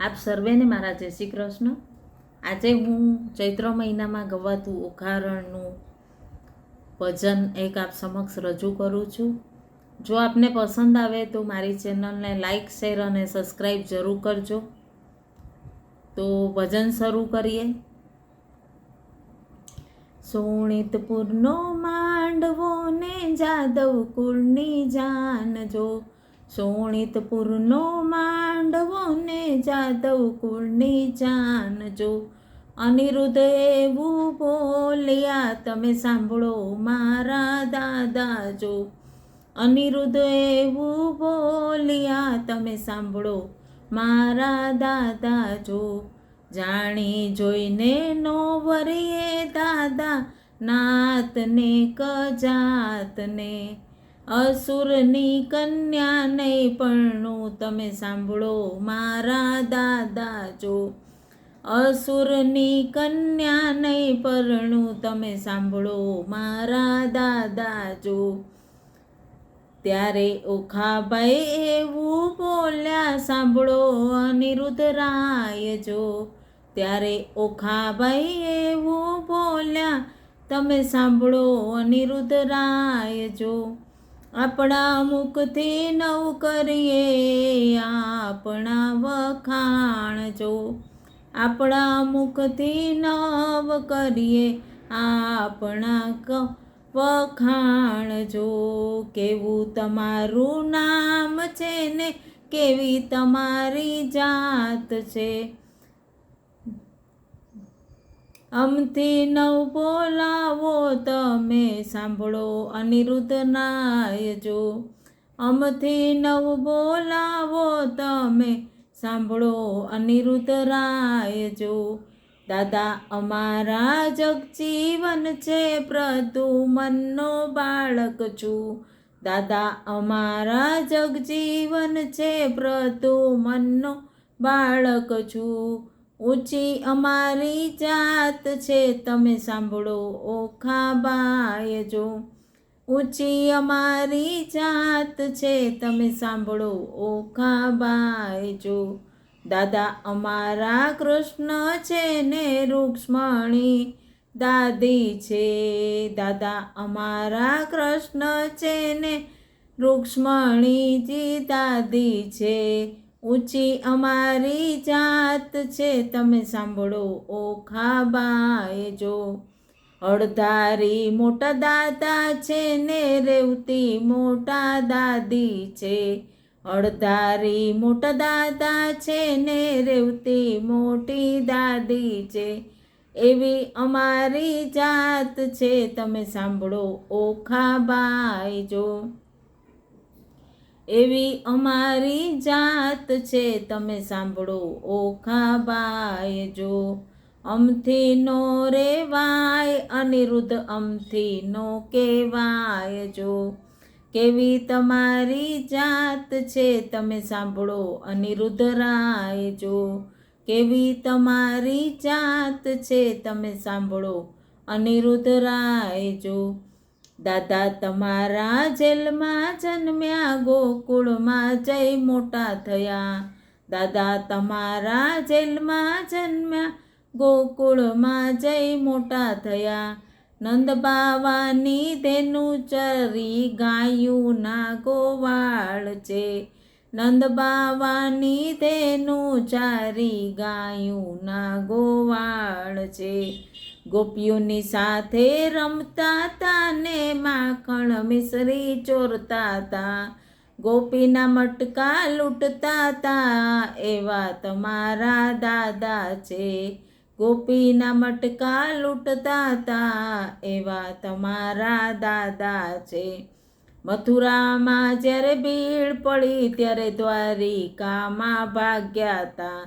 આપ સર્વેને મારા જય શ્રી કૃષ્ણ. આજે હું ચૈત્ર મહિનામાં ગવાતું ઉખારણનું ભજન એક આપ સમક્ષ રજૂ કરું છું. જો આપને પસંદ આવે તો મારી ચેનલને લાઈક, શેર અને સબસ્ક્રાઈબ જરૂર કરજો. તો ભજન શરૂ કરીએ. સોણિતપુરનો માંડવો ને જાદવ કુળની જાનજો સોણિતપુરનો માંડવો ને જાદવ કુળની જાનજો અનિરુદ્ધ એવું બોલ્યા, તમે સાંભળો મારા દાદાજો અનિરુદ્ધ એવું બોલ્યા, તમે સાંભળો મારા દાદાજો જાણી જોઈને નો વરીએ દાદા, નાતને, કજાતને અસુરની કન્યા નહીં પરણું તમે સાંભળો, મારા દાદા જો. અસુરની કન્યા નહીં પરણું તમે સાંભળો, મારા દાદા જો. ત્યારે ઓખાભાઈ એવું બોલ્યા, સાંભળો અનિરુદ્ધ રાય જો. ત્યારે ઓખાભાઈ એવું બોલ્યા, તમે સાંભળો અનિરુદ્ધ રાય જો. આપણા મુખથી નવ કરીએ, આપણા વખાણ જો આપણા મુખથી નવ કરીએ, આપણા ક વખાણ જો કેવું તમારું નામ છે ને? કેવી તમારી જાત છે? અમથી નવ બોલાવો તમે, સાંભળો અનિરુદ્ધ નાયજો અમથી નવ બોલાવો તમે, સાંભળો અનિરુદ્ધ રાયજો દાદા, અમારા જગજીવન છે પ્રદુમનનો બાળક છું. દાદા, અમારા જગજીવન છે પ્રદુમનનો બાળક છું. ઊંચી અમારી જાત છે, તમે સાંભળો, ઓખા બાય જો. ઊંચી અમારી જાત છે, તમે સાંભળો, ઓખા બાય જો. દાદા અમારા કૃષ્ણ છે ને રૂક્ષ્મણી દાદી છે. દાદા અમારા કૃષ્ણ છે ને રૂક્ષ્મણીજી દાદી છે. ઊંચી અમારી જાત છે, તમે સાંભળો, ઓખા ખાબાએ જો. અડધારી મોટા દાદા છે ને રેવતી મોટા દાદી છે. અડધારી મોટા દાદા છે ને રેવતી મોટી દાદી છે. એવી અમારી જાત છે, તમે સાંભળો, ઓખા બાય જો. એવી અમારી જાત છે, તમે સાંભળો ઓખા બાય જો અમથી નો રેવાય, અનિરુદ્ધ અમથી નો કેવાય જો. કેવી તમારી જાત છે, તમે સાંભળો, અનિરુદ્ધ રાય જો. કેવી તમારી જાત છે, તમે સાંભળો, અનિરુદ્ધ રાય જો. દાદા તમારા જેલમાં જન્મ્યા, ગોકુળમાં જય મોટા થયા. દાદા તમારા જેલમાં જન્મ્યા, ગોકુળમાં જય મોટા થયા. નંદ બાવાની તેનું ચરી ગાયું ના ગોવાળ છે. નંદ બાવાની તેનું ચારી ગાયું ના ગોવાળ છે. ગોપીઓની સાથે રમતા હતા ને માખણ મિશ્રી ચોરતા હતા ગોપીના મટકા લૂંટતા હતા એવા તમારા દાદા છે. ગોપીના મટકા લૂંટતા હતા એવા તમારા દાદા છે. મથુરામાં જ્યારે ભીડ પડી ત્યારે દ્વારિકામાં ભાગ્યા હતા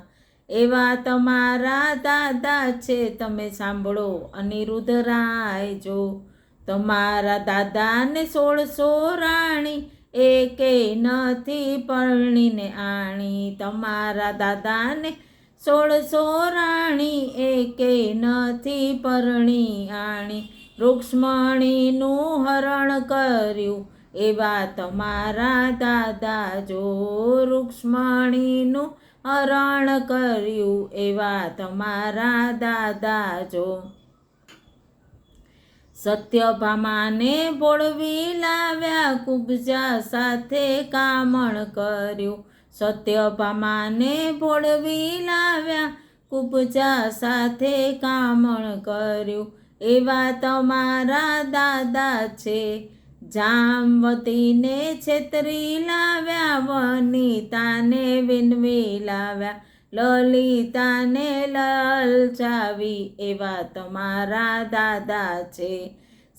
એવા તમારા દાદા છે, તમે સાંભળો, અનિરુદ્ધ રાય જો. તમારા દાદાને સોળસો રાણી, એકે નથી પરણીને આણી. તમારા દાદાને સોળસો રાણી, એકે નથી પરણી આણી. રૂક્ષ્મણીનું હરણ કર્યું, એવા તમારા દાદા જો. રૂક્ષ્મણીનું હરણ કર્યું એવા તમારા દાદા જો. સત્યભામાને બોળવી લાવ્યા, કુબજા સાથે કામણ કર્યું. સત્યભામાને બોળવી લાવ્યા, કુબજા સાથે કામણ કર્યું. એવા તમારા દાદા છે. જામવતીને છેતરી લાવ્યા, વનિતાને વિનવી લાવ્યા, લલિતાને લલચાવી એવા તમારા દાદા છે.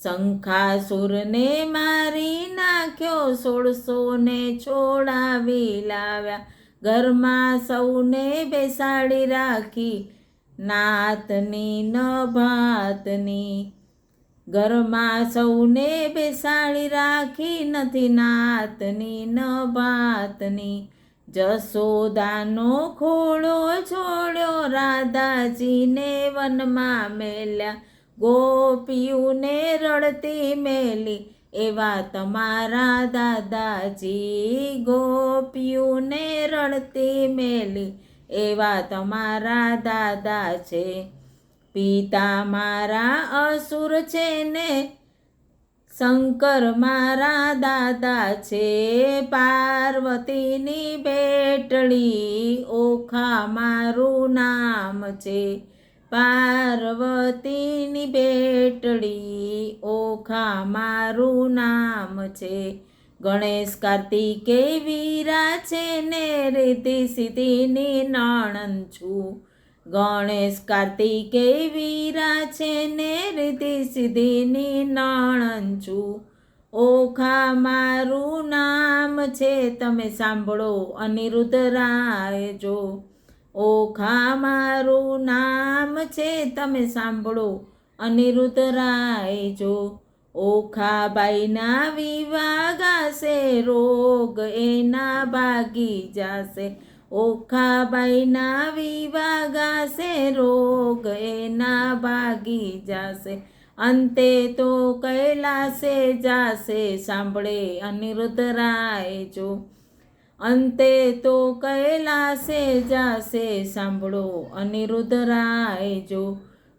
શંખાસુરને મારી નાખ્યો સોળસો ને છોડાવી લાવ્યા. ઘરમાં સૌને બેસાડી રાખી, નાતની ન ભાતની ઘરમાં સૌને બેસાડી રાખી નથી નાતની, ન ભાતની. જસોદાનો ખોળો છોડ્યો, રાધાજીને વનમાં મેલ્યા. ગોપીઓને રડતી મેલી, એવા તમારા દાદાજી. ગોપીઓને રડતી મેલી, એવા તમારા દાદા છે. પિતા મારા અસુર છે ને, શંકર મારા દાદા છે, પાર્વતીની બેટડી ઓખા મારું નામ છે. પાર્વતીની બેટળી ઓખા મારું નામ છે. ગણેશ કાર્તિકે વીરા છે ને રીતિ સિદ્ધિની નણંદ છું. ગણેશ કાર્તિકે વીરા છે ને રીતિ સિદ્ધિની નણંદ છું. ઓખા મારું નામ છે, તમે સાંભળો, અનિરુદ્ધ રાય જો. ઓખા મારું નામ છે, તમે સાંભળો, અનિરુદ્ધ રાય જો. ઓખાબાઈના વિવાગાશે રોગ એના ભાગી જાશે. ઓખાબાઈના વિવાગાશે, રોગ એના ભાગી જાશે. અંતે તો કૈલાસે જાશે, સાંભળે અનિરુદ્ધ રાય જો. અંતે તો કૈલાસે જાશે, સાંભળો અનિરુદ્ધ રાય જો.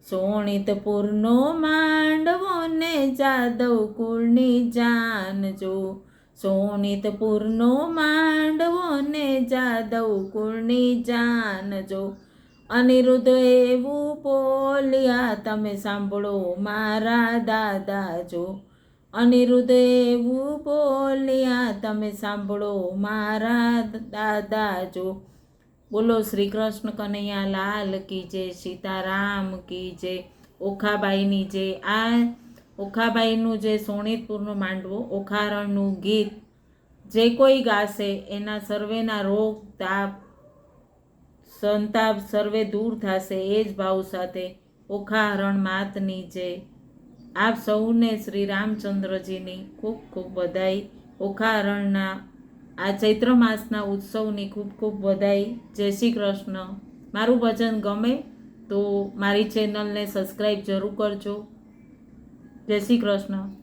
સોણિતપુરનો માંડવો ને જાદવ કુળની જાન જો. સોણિતપુરનો માંડવો ને જાદવ કુળની જાનજો અનિરુદ્ધ એવું બોલ્યા, તમે સાંભળો મારા દાદા જો. અનિરુદ્ધ એવું બોલ્યા, તમે સાંભળો મારા દાદા જો. બોલો શ્રી કૃષ્ણ કનૈયા લાલ કી જય, સીતારામ કી જય, ઓખાબાઈની જે આ ઓખાબાઈનું જે સોણીતપુરનું માંડવો, ઓખારણનું ગીત, જે કોઈ ગાશે, એના સર્વેના રોગ, તાપ, સંતાપ સર્વે દૂર થશે, એ જ ભાવ સાથે ઓખાહરણ માતની જે આપ સૌને શ્રી રામચંદ્રજીની ખૂબ ખૂબ બધાઈ ઓખાહરણના આ ચૈત્ર માસના ઉત્સવની ખૂબ ખૂબ બધાઈ. જય શ્રી કૃષ્ણ. મારું ભજન ગમે તો મારી ચેનલને સબસ્ક્રાઈબ જરૂર કરજો. જય શ્રી કૃષ્ણ.